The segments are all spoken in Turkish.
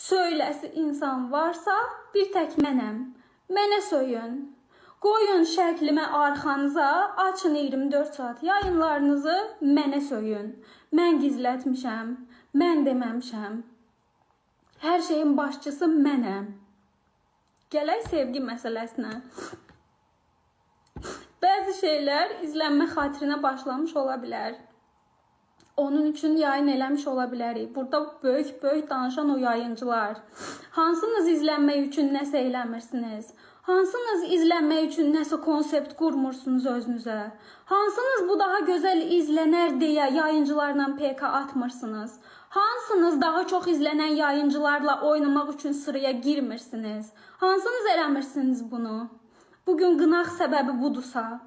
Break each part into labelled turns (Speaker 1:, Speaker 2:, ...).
Speaker 1: Söyləsi insan varsa, bir tək mənəm. Mənə söyün. Qoyun şəklimə arxanıza, açın 24 saat yayınlarınızı, mənə söyün. Mən gizlətmişəm, mən deməmişəm. Hər şeyin başçısı mənəm. Gələk sevgi məsələsinə. Bəzi şeylər izlənmə xatirinə başlamış ola bilər. Onun üçün yayın eləmiş ola. Burada böyük-böyük danışan o yayıncılar. Hansınız izlənmək üçün nəsə eləmirsiniz? Hansınız izlənmək üçün nəsə konsept qurmursunuz özünüzə? Hansınız bu daha gözəl izlənər deyə yayıncılarla PK atmırsınız? Hansınız daha çox izlənən yayıncılarla oynamaq üçün sıraya girmirsiniz? Hansınız eləmirsiniz bunu? Bugün qınaq səbəbi budursa,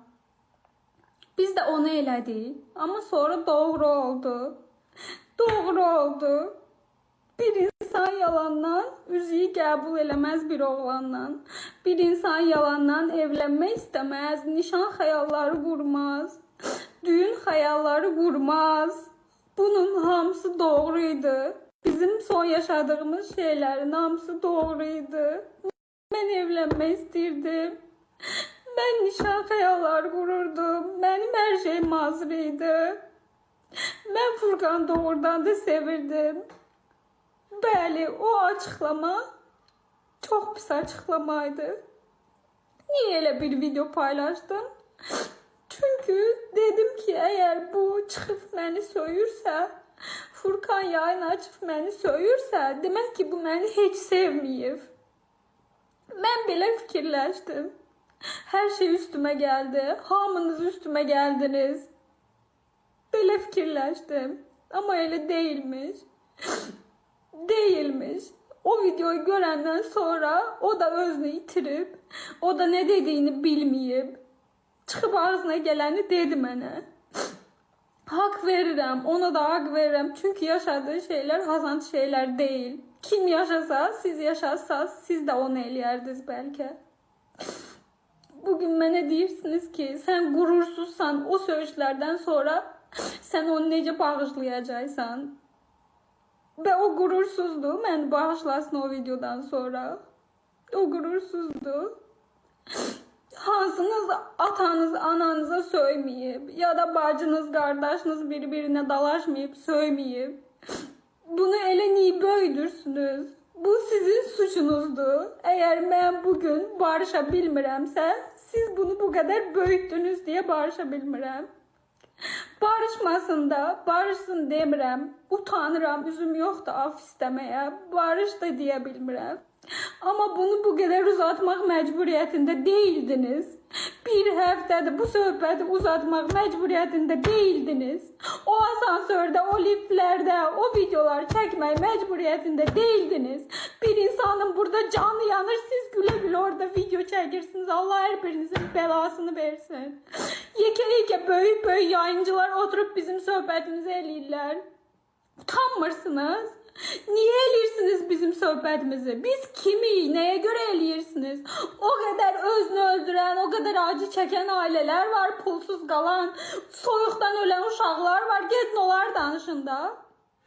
Speaker 1: biz de onu elədik. Ama sonra doğru oldu. Doğru oldu. Bir insan yalandan üzüyü qəbul eləməz bir oğlandan. Bir insan yalandan evlənmək istəməz, nişan xəyalları qurmaz. Düyün xəyalları qurmaz. Bunun hamısı doğruydu. Bizim son yaşadığımız şeylerin hamısı doğruydu. Ben evlənmək istirdim. Ben nişan xəyalları qururdum. Mənim hər şeyim hazır idi. Mən Furqan doğrudan da sevirdim. Bəli, o açıqlama çox pis açıqlamaydı. Niye elə bir video paylaşdım? Çünkü dedim ki eğer bu çıxıb məni söyürsə, Furkan yayın açıb məni söyürsə, demək ki bu məni heç sevməyib. Mən belə fikirləşdim. Her şey üstüme geldi. Hamınız üstüme geldiniz. Böyle fikirləşdim. Ama öyle değilmiş. değilmiş. O videoyu görenden sonra o da özünü itirip, o da ne dediğini bilmeyip, çıxıb ağzına geleni dedi mənə. Hak verirəm, ona da hak verirəm. Çünkü yaşadığı şeyler hazan şeyler değil. Kim yaşasa, siz yaşasaz, siz de onu eləyərdiniz belki. Bugün mənə deyirsiniz ki, sən qurursuzsan o söyüşlərdən sonra sən onu necə bağışlayacaqsan? Və o qurursuzdu, məni bağışlasın o videodan sonra. O qurursuzdu. Hansınız atanız, ananıza söyməyib ya da bacınız, qardaşınız bir-birinə dalaşmayıb. Bunu elə niyə böyüdürsünüz? Bu sizin suçunuzdur. Eğer ben bugün barışa bilmirəmsə, siz bunu bu kadar böyütdünüz diye barışa bilmirəm. Barışmasın da, barışsın demirəm. Utanıram, üzüm yoxdur af istəməyə. Barış da deyə bilmirəm. Ama bunu bu kadar uzatmaq məcburiyyətində değildiniz. Bir həftədir bu söhbəti uzatmaq məcburiyyətində değildiniz. O asansördə, o liftlərdə, o videolar çəkmək məcburiyyətində değildiniz. Bir insanın burada canı yanır, siz gülə-gülə orada video çəkirsiniz. Allah hər birinizin bəlasını versin. Yekə-yekə böyük-böyük yayıncılar oturup bizim söhbətimizi eləyirlər. Utanmırsınız? Niye elirsiniz bizim söhbətimizi? Biz kimi, neye göre elirsiniz? O kadar özünü öldüren, o kadar acı çeken aileler var, pulsuz qalan, soyuqdan ölen uşaqlar var. Gedin onlar danışın da.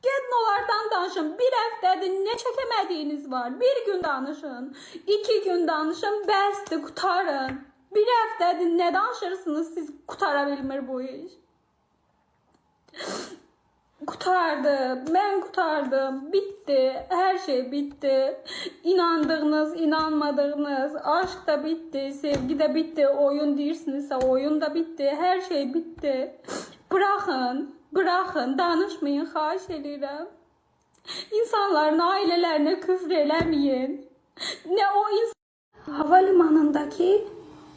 Speaker 1: Gedin onlardan danışın. Bir həftədir nə çəkəmədiyiniz var? Bir gün danışın. iki gün danışın. Bəsdir, qutarın. Bir həftədir nə danışırsınız siz qutara bilmir bu iş? Kurtardı. Ben kurtardım. Bitti. Her şey bitti. İnandığınız, inanmadığınız, aşk da bitti, sevgi de bitti, oyun deyirsinizsə oyun da bitti. Her şey bitti. Bırakın, bırakın, danışmayın, xahiş edirəm. İnsanların ailelerine küfür eləməyin. Ne o insan... Havalimanındaki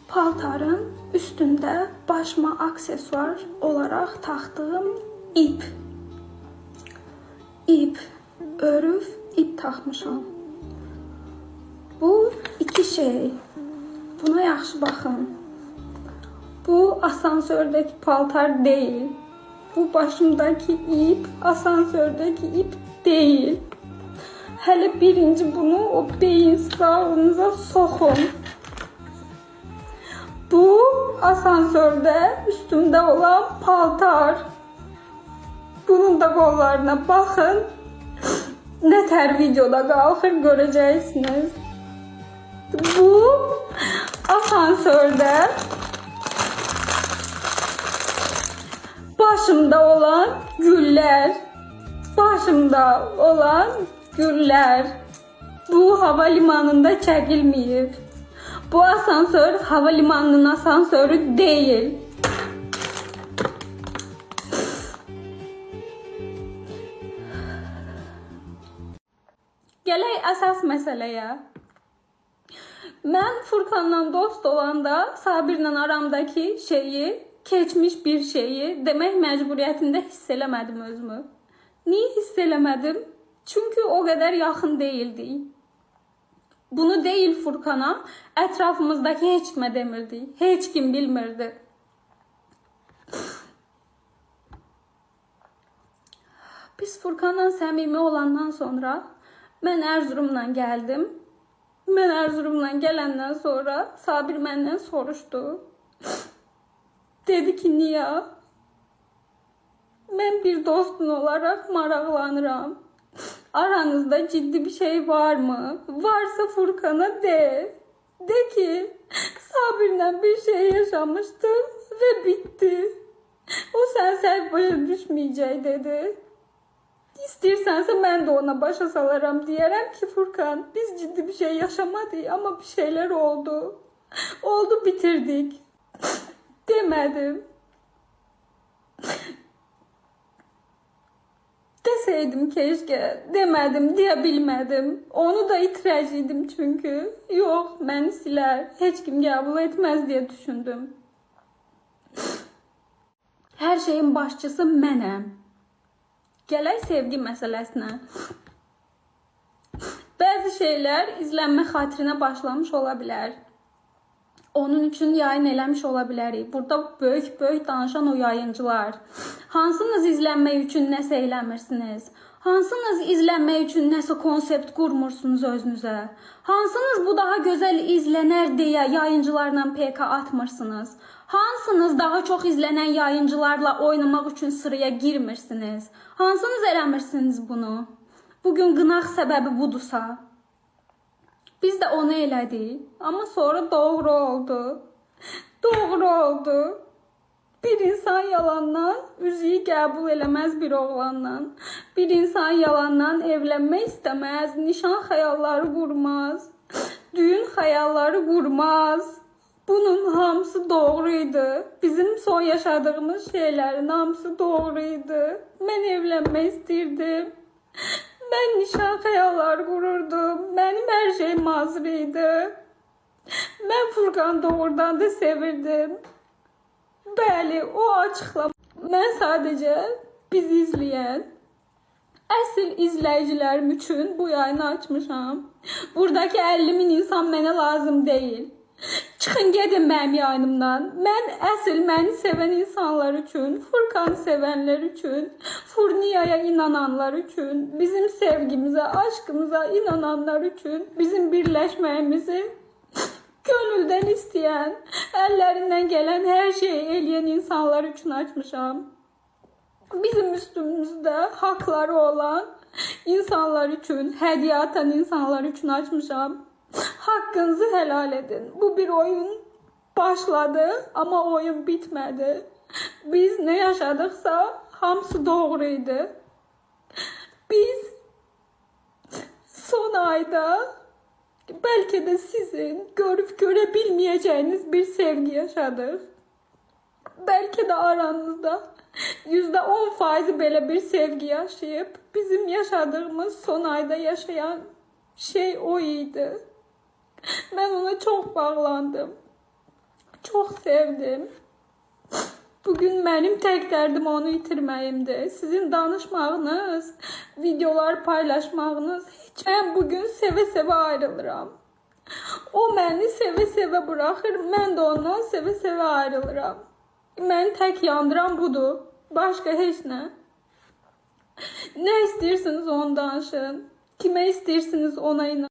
Speaker 1: paltarın üstünde başıma aksesuar olarak taktığım ip. İp, örüf, ip takmışam. Bu iki şey. Buna yaxşı baxın. Bu asansördeki paltar değil. Bu başımdaki ip asansördeki ip değil. Hele birinci bunu o beyin sağlığınıza sokun. Bu asansörde üstümde olan paltar. Bunun da kollarına bakın. Nətər videoda qalxır görəcəksiniz. Bu asansördə başımda olan güller. Başımda olan güller. Bu havalimanında çəkilməyib. Bu asansör havalimanının asansörü değil. Gələk əsas məsələyə. Mən Furkanla dost olanda Sabirlə aramdakı şeyi, keçmiş bir şeyi demək məcburiyyətində hiss eləmədim özümü. Niyə hiss eləmədim? Çünki o qədər yaxın değildik. Bunu değil Furkan'a, etrafımızdaki heç kimə demirdik. Heç kim bilmirdi. Biz Furkan'la səmimi olandan sonra mən Erzurumdan gəldim. Mən Erzurumdan gələndən sonra Sabir məndən soruşdu. Dedi ki, niyə? Mən bir dostun olaraq maraqlanıram. Aranızda ciddi bir şey var mı? Varsa Furkan'a de. De ki Sabir'le bir şey yaşamıştım ve bitti. O sen sen başa düşmeyecek dedi. İstersense ben de ona başa salarım diyerem ki Furkan biz ciddi bir şey yaşamadık ama bir şeyler oldu. Oldu bitirdik. Demedim. Deseydim keşke. Demedim diyebilmedim. Onu da itirəcəydim çünkü. Yok beni siler. Hiç kim qəbul etmez diye düşündüm. Her şeyin başçısı mənəm. Gələk sevgi məsələsinə. Bəzi şeylər izlənmə xatirinə başlamış ola bilər. Onun üçün yayın eləmiş ola bilərik. Burada böyük-böyük danışan o yayıncılar. Hansınız izlənmək üçün nəsə eləmirsiniz? Hansınız izlənmək üçün nəsə konsept qurmursunuz özünüzə? Hansınız bu daha gözəl izlənər deyə yayıncılarla PK atmırsınız? Hansınız daha çox izlənən yayıncılarla oynamaq üçün sıraya girmirsiniz? Hansınız eləmirsiniz bunu? Bugün qınaq səbəbi budursa, biz de onu elədik. Ama sonra doğru oldu. Doğru oldu. Bir insan yalandan üzüyü qəbul eləməz bir oğlandan. Bir insan yalandan evlənmək istəməz, nişan xəyalları qurmaz. Düyün xəyalları qurmaz. Bunun hamısı doğruydu. Bizim son yaşadığımız şeylerin hamısı doğruydu. Mən evlənmək istirdim. Ben nişan xəyalları qururdum. Mənim hər şeyim hazır idi. Mən Furkan doğrudan da sevirdim. Bəli, o açıqlama. Mən sadəcə bizi izləyən əsl izləyicilərim üçün bu yayını açmışam. Buradakı 50 min insan mənə lazım deyil. Çıxın gedin mənim yayınımdan. Mən əsl məni sevən insanlar üçün, Furkanı sevənlər üçün, Furniyaya inananlar üçün, bizim sevgimizə, aşkımıza inananlar üçün, bizim birləşməyimizi gönüldən istəyən, əllərindən gələn hər şeyi eləyən insanlar üçün açmışam. Bizim üstümüzdə hakları olan insanlar üçün, hediye atan insanlar için açmışam. Hakkınızı helal edin. Bu bir oyun başladı ama oyun bitmedi. Biz ne yaşadıksa hamısı doğruydu. Biz son ayda belki de sizin görüp görebilmeyeceğiniz bir sevgi yaşadık. Belki de aranızda yüzde on faizi belə bir sevgi yaşayıp bizim yaşadığımız son ayda yaşayan şey o idi. Ben ona çok bağlandım. Çok sevdim. Bugün benim tek derdim onu itirməyimdir. Sizin danışmağınız, videolar paylaşmağınız hiç ben bugün seve-seve ayrılıram. O məni seve-seve bırakır, mən də ondan seve-seve ayrılıram. Məni tək yandıran budur. Başqa heç nə. Nə istəyirsiniz onu danışın. Kimə istəyirsiniz ona inan.